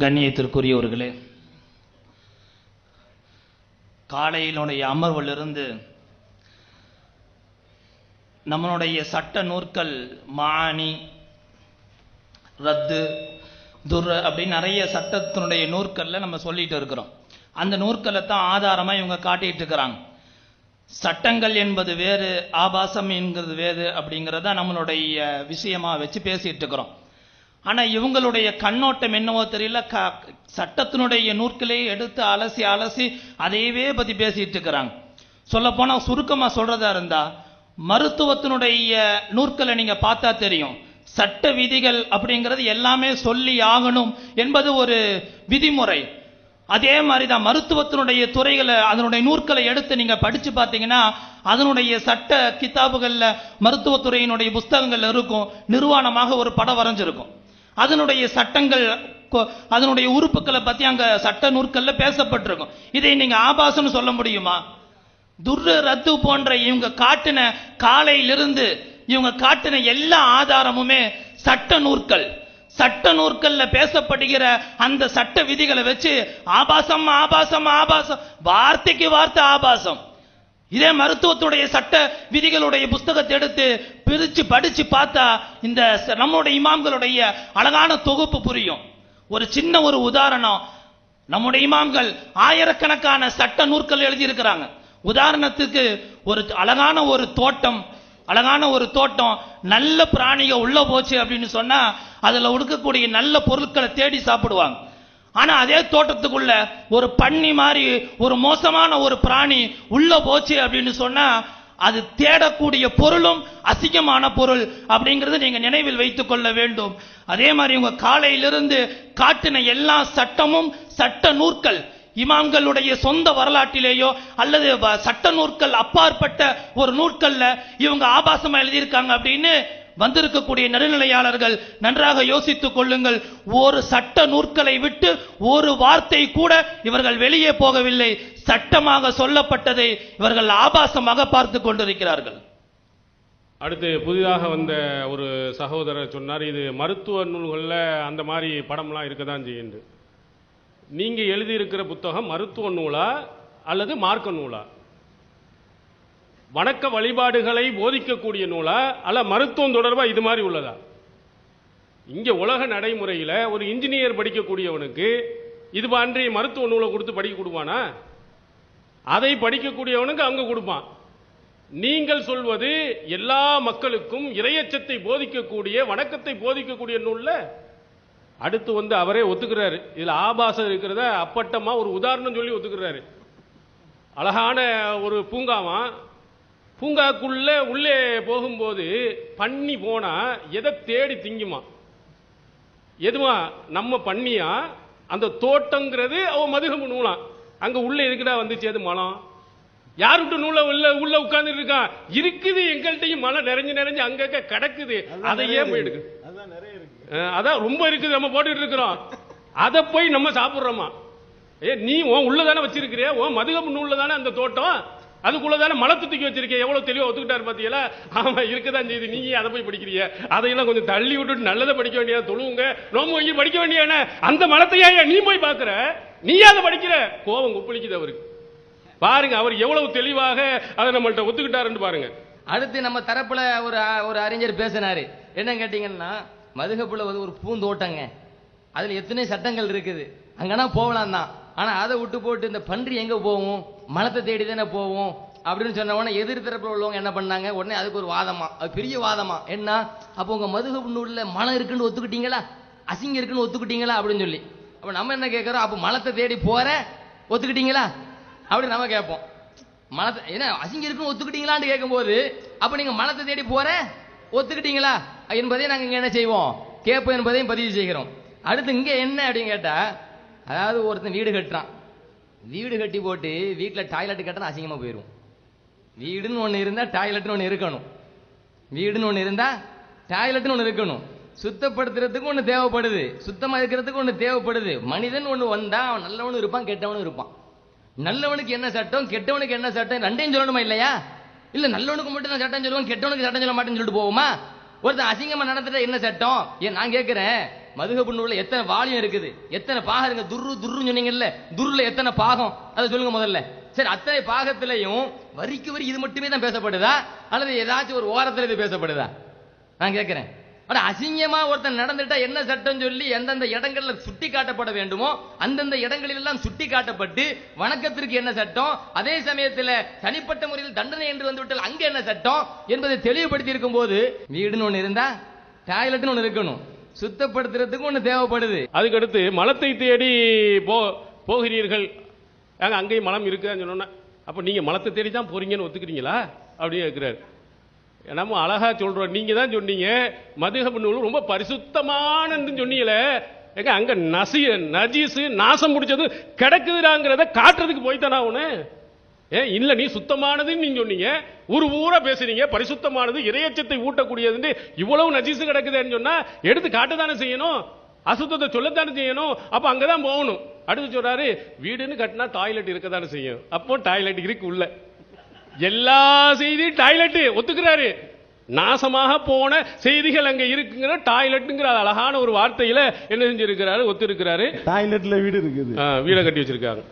கண்ணியத்திற்குரியவர்களே காலையினுடைய அமர்விலிருந்து நம்மளுடைய சட்ட நூற்கள் மானி ரத்து துர் அப்படின்னு நிறைய சட்டத்தினுடைய நூற்களில் நம்ம சொல்லிட்டு இருக்கிறோம். அந்த நூற்களை தான் ஆதாரமாக இவங்க காட்டிகிட்டு இருக்கிறாங்க. சட்டங்கள் என்பது வேறு ஆபாசம் என்கிறது வேறு அப்படிங்கிறத நம்மளுடைய விஷயமாக வச்சு பேசிகிட்டு இருக்கிறோம். ஆனால் இவங்களுடைய கண்ணோட்டம் என்னவோ தெரியல. க சட்டத்தினுடைய நூற்களை எடுத்து அலசி அலசி அதையவே பற்றி பேசிட்டு இருக்கிறாங்க சொல்ல சுருக்கமாக சொல்கிறதா இருந்தால் மருத்துவத்தினுடைய நூற்களை நீங்கள் பார்த்தா தெரியும். சட்ட விதிகள் அப்படிங்கிறது எல்லாமே சொல்லி ஆகணும் என்பது ஒரு விதிமுறை. அதே மாதிரி தான் மருத்துவத்தினுடைய துறைகளை அதனுடைய நூற்களை எடுத்து நீங்கள் படித்து பார்த்தீங்கன்னா அதனுடைய சட்ட கிதாபுகளில் மருத்துவத்துறையினுடைய புஸ்தகங்கள் இருக்கும். நிர்வாணமாக ஒரு படம் வரைஞ்சிருக்கும். அதனுடைய சட்டங்கள் அதனுடைய உறுப்புகளை பத்தி அங்க சட்ட நூற்கள்ல பேசப்பட்டிருக்கும். இதை நீங்க ஆபாசம்னு சொல்ல முடியுமா? துர்ரு ரத்து போன்ற இவங்க காட்டின காலையிலிருந்து இவங்க காட்டின எல்லா ஆதாரமுமே சட்ட நூற்கள் சட்ட நூற்கள்ல பேசப்படுகிற அந்த சட்ட விதிகளை வச்சு ஆபாசம் ஆபாசம் ஆபாசம் வார்த்தைக்கு வார்த்தை ஆபாசம். இதே மருத்துவத்துடைய சட்ட விதிகளுடைய புஸ்தகத்தை எடுத்து பிரித்து படித்து பார்த்தா இந்த ச- நம்முடைய இமாம்களுடைய அழகான தொகுப்பு புரியும். ஒரு சின்ன ஒரு உதாரணம். நம்முடைய இமாம்கள் ஆயிரக்கணக்கான சட்ட நூற்கள் எழுதியிருக்கிறாங்க. உதாரணத்துக்கு ஒரு அழகான ஒரு தோட்டம் அழகான ஒரு தோட்டம் நல்ல பிராணிக உள்ள போச்சு அப்படின்னு சொன்னா அதுல உடுக்கக்கூடிய நல்ல பொருட்களை தேடி சாப்பிடுவாங்க. ஆனால் அதே தோட்டத்துக்குள்ள ஒரு பன்னி மாதிரி ஒரு மோசமான ஒரு பிராணி உள்ள போச்சு அப்படின்னு சொன்னால் அது தேடக்கூடிய பொருளும் அசிங்கமான பொருள் அப்படிங்கிறது நீங்கள் நினைவில் வைத்துக் கொள்ள வேண்டும். அதே மாதிரி உங்கள் காலையிலிருந்து காட்டின எல்லா சட்டமும் சட்ட நூற்கள் இமாம்களுடைய சொந்த வரலாற்றிலேயோ அல்லது வ- சட்ட நூற்கள் அப்பாற்பட்ட ஒரு நூற்களில் இவங்க ஆபாசமாக எழுதியிருக்காங்க அப்படின்னு வந்திருக்கக்கூடிய நடுநிலையாளர்கள் நன்றாக யோசித்துக் கொள்ளுங்கள். ஒரு சட்ட நூற்களை விட்டு ஒரு வார்த்தை கூட இவர்கள் வெளியே போகவில்லை. சட்டமாக சொல்லப்பட்டதை இவர்கள் ஆபாசமாக பார்த்து கொண்டிருக்கிறார்கள். அடுத்து புதிதாக வந்த ஒரு சகோதரர் சொன்னார் இது மருத்துவ நூல்களில் அந்த மாதிரி படம்லாம் இருக்க தான் செய்யுண்டு நீங்கள் எழுதியிருக்கிற புத்தகம் மருத்துவ நூலா அல்லது மார்க்க நூலா? வணக்க வழிபாடுகளை போதிக்கக்கூடிய நூலா? அல்ல மருத்துவம் தொடர்பாக இது மாதிரி உள்ளதா? இங்கே உலக நடைமுறையில் ஒரு இன்ஜினியர் படிக்கக்கூடியவனுக்கு இது மாதிரி மருத்துவ நூலை கொடுத்து படிக்க கொடுப்பானா? அதை படிக்கக்கூடியவனுக்கு அங்கே கொடுப்பான். நீங்கள் சொல்வது எல்லா மக்களுக்கும் இரையச்சத்தை போதிக்கக்கூடிய வணக்கத்தை போதிக்கக்கூடிய நூலில்? அடுத்து வந்து அவரே ஒத்துக்கிறாரு. இதில் ஆபாசம் இருக்கிறத அப்பட்டமாக ஒரு உதாரணம் சொல்லி ஒத்துக்கிறாரு. அழகான ஒரு பூங்காவான் பூங்காக்குள்ள உள்ளே போகும்போது பண்ணி போனா எதை தேடி திங்குமா? எதுவா நம்ம பண்ணியா? அந்த தோட்டங்கிறது அவ மதுகம் நூலாம் அங்க உள்ள எதுக்குடா வந்துச்சு? அது மலம்? யார் விட்டு நூல உள்ள உள்ள உட்கார்ந்து இருக்கான் இருக்குது எங்கள்கிட்டயும் மழை நிறைஞ்சு நிறைஞ்சு அங்கங்க கிடக்குது. அதை ஏன் போய் எடுக்கு. அதான் ரொம்ப இருக்குது. நம்ம போட்டுட்டு இருக்கிறோம். அதை போய் நம்ம சாப்பிடுறோமா? ஏ நீ உன் உள்ள தானே வச்சிருக்கிறிய? உன் மதுகம் நூல்ல தானே அந்த தோட்டம்? அதுக்குள்ள தானே மலத்து தூக்கி வச்சிருக்கேன் எவ்வளவு தெளிவா ஒத்துக்கிட்டாரு பாத்தீங்களா? ஆமா இருக்கதான் செய்யுது. நீங்க அதை போய் படிக்கிறீங்க அதையெல்லாம் கொஞ்சம் தள்ளி விட்டுட்டு நல்லதை படிக்க வேண்டியதா தொழுவுங்க. நோம்பு வாங்கி படிக்க வேண்டிய அந்த மலத்தையா நீ போய் பாக்குற நீ அதை படிக்கிற? கோபம் ஒப்பளிக்குது அவருக்கு. பாருங்க அவர் எவ்வளவு தெளிவாக அதை நம்மள்ட்ட ஒத்துக்கிட்டாருன்னு பாருங்க. அடுத்து நம்ம தரப்புல ஒரு ஒரு அறிஞர் பேசினாரு. என்ன கேட்டீங்கன்னா மதுகப்புல வந்து ஒரு பூந்தோட்டங்க. அதுல எத்தனை சட்டங்கள் இருக்குது? அங்கன்னா போகலாம் தான் ஆனால் அதை விட்டு போட்டு இந்த பன்றி எங்கே போகும்? மலத்தை தேடி தானே போகும்? அப்படின்னு சொன்ன உடனே எதிர் தரப்புல உள்ளவங்க என்ன பண்ணாங்க? உடனே அதுக்கு ஒரு வாதமா அது பெரிய வாதமா. என்ன? அப்போ உங்கள் மதுகப்பு நூல்ல மலம் இருக்குன்னு ஒத்துக்கிட்டீங்களா? அசிங்கம் இருக்குன்னு ஒத்துக்கிட்டீங்களா? அப்படின்னு சொல்லி. அப்போ நம்ம என்ன கேட்குறோம் அப்போ மலத்தை தேடி போகிற ஒத்துக்கிட்டீங்களா? அப்படி நம்ம கேட்போம். மலத்தை ஏன்னா அசிங்கம் இருக்குன்னு ஒத்துக்கிட்டீங்களான்னு கேட்கும்போது அப்போ நீங்கள் மலத்தை தேடி போற ஒத்துக்கிட்டீங்களா? என்பதை நாங்கள் இங்கே என்ன செய்வோம்? கேட்போம் என்பதையும் பதிவு செய்கிறோம். அடுத்து இங்கே என்ன அப்படின்னு கேட்டால் அதாவது ஒருத்தன் வீடு கட்டுறான். வீடு கட்டி போட்டு வீட்டில் டாய்லெட் கட்டினா அசிங்கமாக போயிடும் வீடுன்னு ஒன்று இருந்தால் டாய்லெட்னு ஒன்று இருக்கணும். வீடுன்னு ஒன்று இருந்தால் டாய்லெட்னு ஒன்று இருக்கணும். சுத்தப்படுத்துறதுக்கு ஒன்று தேவைப்படுது. சுத்தமாக இருக்கிறதுக்கு ஒன்று தேவைப்படுது. மனிதன் ஒன்று வந்தால் அவன் நல்லவனும் இருப்பான் கெட்டவனும் இருப்பான். நல்லவனுக்கு என்ன சட்டம் கெட்டவனுக்கு என்ன சட்டம் ரெண்டையும் சொல்லணுமா இல்லையா? இல்லை நல்லவனுக்கு மட்டும் நான் சட்டம் சொல்லுவேன் கெட்டவனுக்கு சட்டம் சொல்ல மாட்டேன்னு சொல்லிட்டு போவோமா? ஒருத்தன் அசிங்கமாக நடத்துகிற என்ன சட்டம்? ஏன் நான் கேட்குறேன் மதுகபு எத்தனை வாலியம் இருக்குது? எத்தனை பாகம் இருக்கு துர்ரு துர்ருன்னு சொன்னீங்கல்ல. துருல எத்தனை பாகம்? அதை சொல்லுங்க முதல்ல. சரி அத்தனை பாகத்திலையும் வரிக்கு வரி இது மட்டுமே தான் பேசப்படுதா? அல்லது ஏதாச்சும் ஒரு ஓரத்தில் இது பேசப்படுதா? நான் கேட்கிறேன். ஆனா அசிங்கமா ஒருத்தன் நடந்துட்டா என்ன சட்டம் சொல்லி எந்தெந்த இடங்கள்ல சுட்டி காட்டப்பட வேண்டுமோ அந்தந்த இடங்களில் எல்லாம் சுட்டி காட்டப்பட்டு வணக்கத்திற்கு என்ன சட்டம்? அதே சமயத்தில் தனிப்பட்ட முறையில் தண்டனை என்று வந்துவிட்டால் அங்க என்ன சட்டம்? என்பதை தெளிவுபடுத்தி இருக்கும் போது வீடுன்னு ஒன்று இருந்தா டாய்லெட்னு ஒன்று இருக்கணும். சுத்தப்படுத்துறதுக்கு ஒண்ணு தேவைப்படுது. அதுக்கடுத்து மலத்தை தேடி போ போகிறீர்கள். ஏங்க அங்கேயும் மலம் இருக்குன்னு சொன்னோன்னா அப்போ நீங்கள் மலத்தை தேடி தான் போறீங்கன்னு ஒத்துக்கிறீங்களா? அப்படின்னு கேட்குறாரு நம்ம அழகா சொல்கிறோம் நீங்கள் தான் சொன்னீங்க. மதுகப நூல் ரொம்ப பரிசுத்தமானன்னு சொன்னீங்களே. ஏங்க அங்கே நசி நஜீஸு நாசம் முடிச்சது கிடக்குதுடாங்கிறத காட்டுறதுக்கு போய்த்தானா உன ஏன் இல்ல நீ சுத்தமானதுன்னு நீங்க சொன்னீங்க. ஒரு ஊரா பேசுறீங்க. பரிசுத்தமானது இரையச்சத்தை ஊட்டக்கூடியதுன்னு இவ்வளவு நஜீசு கிடக்குதுன்னு சொன்னா எடுத்து காட்டத்தானே செய்யணும். அசுத்தத்தை சொல்லத்தானே செய்யணும். அப்ப அங்கதான் போகணும். அடுத்து சொல்றாரு வீடுன்னு கட்டினா டாய்லெட் இருக்கத்தானே செய்யும். அப்போ டாய்லெட் இருக்கு உள்ள. எல்லா செய்தியும் டாய்லெட் ஒத்துக்கிறாரு. நாசமாக போன செய்திகள் அங்க இருக்குங்கிற டாய்லெட்டுங்கிற அழகான ஒரு வார்த்தையில என்ன செஞ்சிருக்கிறாரு? ஒத்துருக்கிறாரு. டாய்லெட்ல வீடு இருக்குது. வீடை கட்டி வச்சிருக்காங்க.